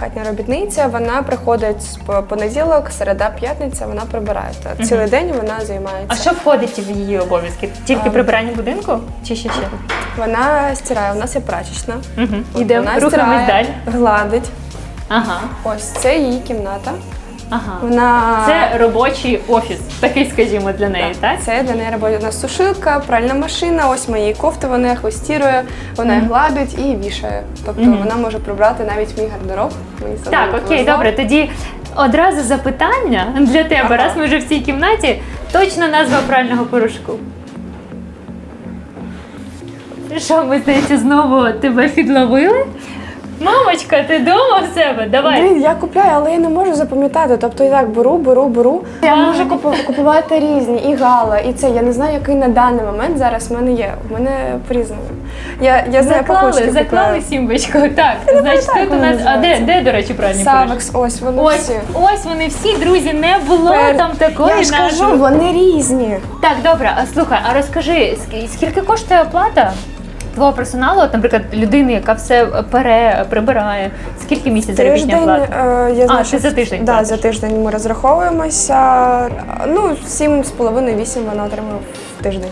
Хатня робітниця, вона приходить з понеділок, середа, п'ятниця, вона прибирає. Та Цілий день вона займається. А що входить в її обов'язки? Тільки А. прибирання будинку? Чи ще ще? Вона стирає, у нас є прачечна. Угу. Іде вона стирає, далі. гладить. Ага. Ось це її кімната. Ага. Вона Це робочий офіс, такий, скажімо, для неї, так? Це для неї робота. У нас сушилка, пральна машина, ось мої кофти, вона їх вистірує, вона їх гладить і вішає. Тобто Мгм. вона може прибрати навіть мій гардероб. Мені Так, окей, повезло. добре. Тоді одразу запитання для тебе, Ага. раз ми вже в цій кімнаті. Точна назва прального порошку. Що, ми здається, знову тебе підловили? Мамочка, ти вдома в себе? Давай. Блін, я купляю, але я не можу запам'ятати. Тобто я так беру, беру, беру. Я можу купу- купувати різні, і гала, і це. Я не знаю, який на даний момент зараз в мене є. В мене по-різному. Я, я знаю, Заклали, пахучки заклали сімбочку. Так, значить, пам'ятаю, тут у як нас. А де, де, до речі, порошки? Савекс, ось вони Ось, всі. ось вони всі, друзі, не було Пер- там такої Я ж назви. кажу, вони різні. Так, добре, а слухай, а розкажи, ск- скільки коштує оплата твого персоналу, от, наприклад, людини, яка все пере, прибирає, скільки місяць заробітня Тиждень, плата? е, я знаю, А, що ти за тиждень Да, платиш? за тиждень ми розраховуємося. Ну, 7,5-8 вона отримує в тиждень.